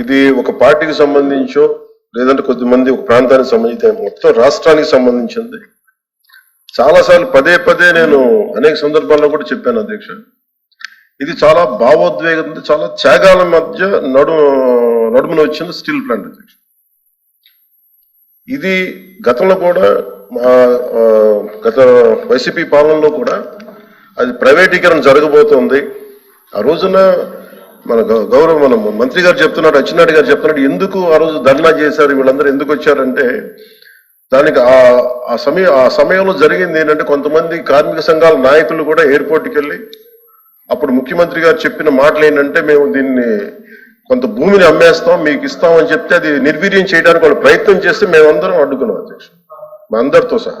ఇది ఒక పార్టీకి సంబంధించో లేదంటే కొద్దిమంది ఒక ప్రాంతానికి సంబంధించి మొత్తం రాష్ట్రానికి సంబంధించింది. చాలాసార్లు పదే పదే నేను అనేక సందర్భాల్లో కూడా చెప్పాను అధ్యక్ష. ఇది చాలా భావోద్వేగం చాలా త్యాగాల మధ్య నడు నడుమున వచ్చిన స్టీల్ ప్లాంట్ అధ్యక్ష. ఇది గతంలో కూడా మా, గత వైసీపీ పాలనలో కూడా అది ప్రైవేటీకరణ జరగబోతోంది. ఆ రోజున మన గౌరవ మన మంత్రి గారు చెప్తున్నాడు అచ్చెన్నాయుడు గారు చెప్తున్నాడు ఎందుకు ఆ రోజు ధర్నా చేశారు వీళ్ళందరూ ఎందుకు వచ్చారంటే దానికి ఆ ఆ సమయం ఆ సమయంలో జరిగింది ఏంటంటే కొంతమంది కార్మిక సంఘాల నాయకులు కూడా ఎయిర్పోర్ట్కి వెళ్ళి అప్పుడు ముఖ్యమంత్రి గారు చెప్పిన మాటలు ఏంటంటే మేము దీన్ని కొంత భూమిని అమ్మేస్తాం మీకు ఇస్తాం అని చెప్తే అది నిర్వీర్యం చేయడానికి వాళ్ళు ప్రయత్నం చేస్తే మేమందరం అడ్డుకున్నాం అధ్యక్షుడు. మా అందరితో సహా.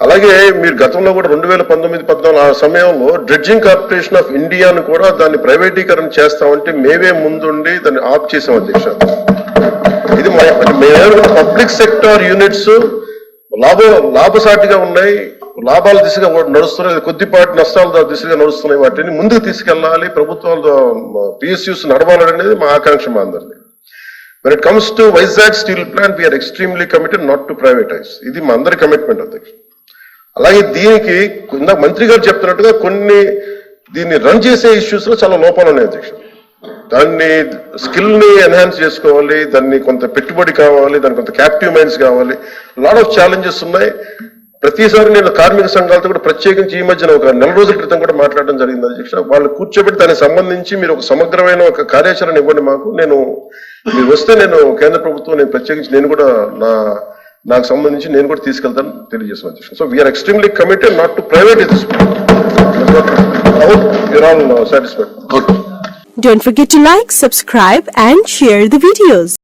అలాగే మీరు గతంలో కూడా రెండు వేల పంతొమ్మిది పద్నాలుగు ఆ సమయంలో డ్రెడ్జింగ్ కార్పొరేషన్ ఆఫ్ ఇండియాను కూడా దాన్ని ప్రైవేటీకరణ చేస్తామంటే మేమే ముందుండి దాన్ని ఆఫ్ చేసాం అధ్యక్ష. ఇది మా- మేము పబ్లిక్ సెక్టార్ యూనిట్స్ లాభ లాభసాటిగా ఉన్నాయి లాభాల దిశగా నడుస్తున్నాయి కొద్దిపాటి నష్టాల దిశగా నడుస్తున్నాయి వాటిని ముందుకు తీసుకెళ్ళాలి. ప్రభుత్వాలు పిఎస్యూస్ నడవాలనేది మా ఆకాంక్ష మా అందరిది. When it comes to Vizag steel plant we are extremely committed not to privatize ఇది మా అందరి కమిట్మెంట్ అధ్యక్ష. అలాగే దీనికి ఇందాక మంత్రి గారు చెప్తున్నట్టుగా కొన్ని దీన్ని రన్ చేసే ఇష్యూస్లో చాలా లోపాలు ఉన్నాయి అధ్యక్ష దాన్ని స్కిల్ని ఎన్హాన్స్ చేసుకోవాలి దాన్ని కొంత పెట్టుబడి కావాలి దాని కొంత క్యాప్టివ్ మైండ్స్ కావాలి. లాట్ ఆఫ్ ఛాలెంజెస్ ఉన్నాయి. ప్రతిసారి నేను కార్మిక సంఘాలతో కూడా ప్రత్యేకించి ఈ మధ్యన ఒక నెల రోజుల క్రితం కూడా మాట్లాడడం జరిగింది అధ్యక్ష వాళ్ళు కూర్చోబెట్టి దానికి సంబంధించి మీరు ఒక సమగ్రమైన ఒక కార్యాచరణ ఇవ్వండి మాకు. నేను మీరు వస్తే నేను కేంద్ర ప్రభుత్వం నేను ప్రత్యేకించి నేను కూడా నా నాకు సంబంధించి నేను కూడా తీసుకెళ్తాను తెలియజేసిన అధ్యక్ష so we are extremely committed not to private satisfied Don't forget to like, subscribe and share the videos.